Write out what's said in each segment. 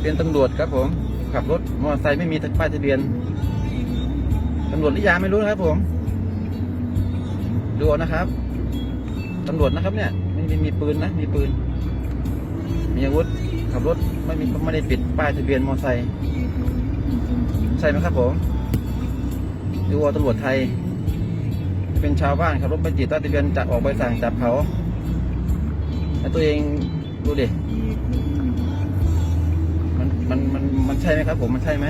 เป็นตำรวจครับผมขับรถมอเตอร์ไซค์ไม่มีป้ายทะเบียนตำรวจหรือยังไม่รู้นะครับผม ดูนะครับตำรวจนะครับเนี่ยไม่มีมีปืนนะมีปืน มีอาวุธขับรถไม่มีไม่ได้ปิดป้ายทะเบียนมอเตอร์ไซค์ใช่ไหมครับผมดูเอาตำรวจไทย เป็นชาวบ้านขับรถไปติดป้ายทะเบียนจะออกใบสั่งจับเขาแล้วตัวเองดูดิ มันใช่ไหมครับ ผมมันใช่ไหม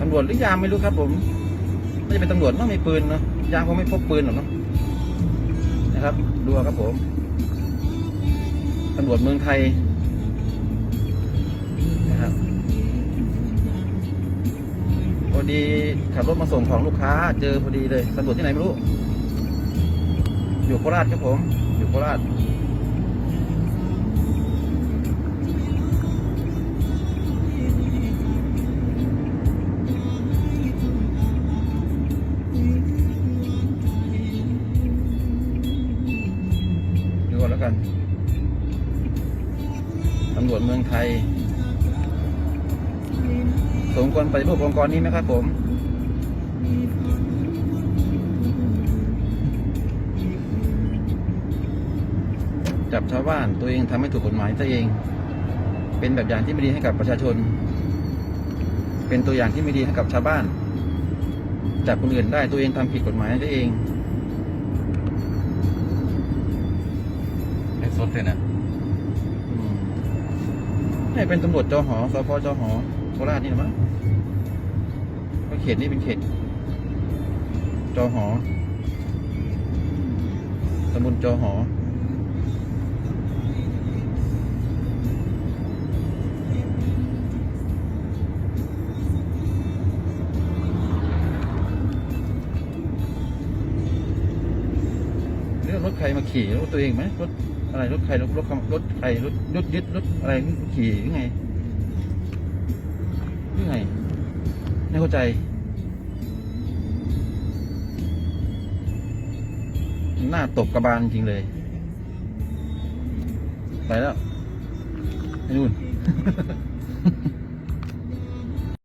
ตำรวจหรือยามไม่รู้ครับ ผมน่จะเป็นตำรวจต้องมีปืนเนาะยามคงไม่พกปืนหรอกเนาะนะครับดูครับผมตำรวจเมืองไทยนะครับพอดีขับรถมาส่งของลูกค้า เจอพอดีเลยตำรวจที่ไหนไม่รู้ อยู่โคราชครับผม อยู่โคราช ดูก่อนแล้วกันตำรวจเมืองไทยสมควรปฏิรูปองค์กรนี้ไหมครับผมจับชาวบ้านตัวเองทำให้ถูกกฎหมายตัวเอง เป็นแบบอย่างที่ไม่ดีให้กับประชาชน เป็นตัวอย่างที่ไม่ดีให้กับชาวบ้าน จับคนอื่นได้ตัวเองทำผิดกฎหมายตัวเอง สดเลยนะให้เป็นตำรวจจอหอสพจอหอโคราชนี่นะมั้งก็เขตนี้เป็นเขตจอหอตำบลจอหอเรื่องรถใครมาขี่รถตัวเองไหมรถ อะไรรถใครรถรถรถใครรถรถยึดรถอะไรขี่ยังไงยังไงไม่เข้าใจหน้าตบกระบาลจริงเลย ไปแล้วไปนู่น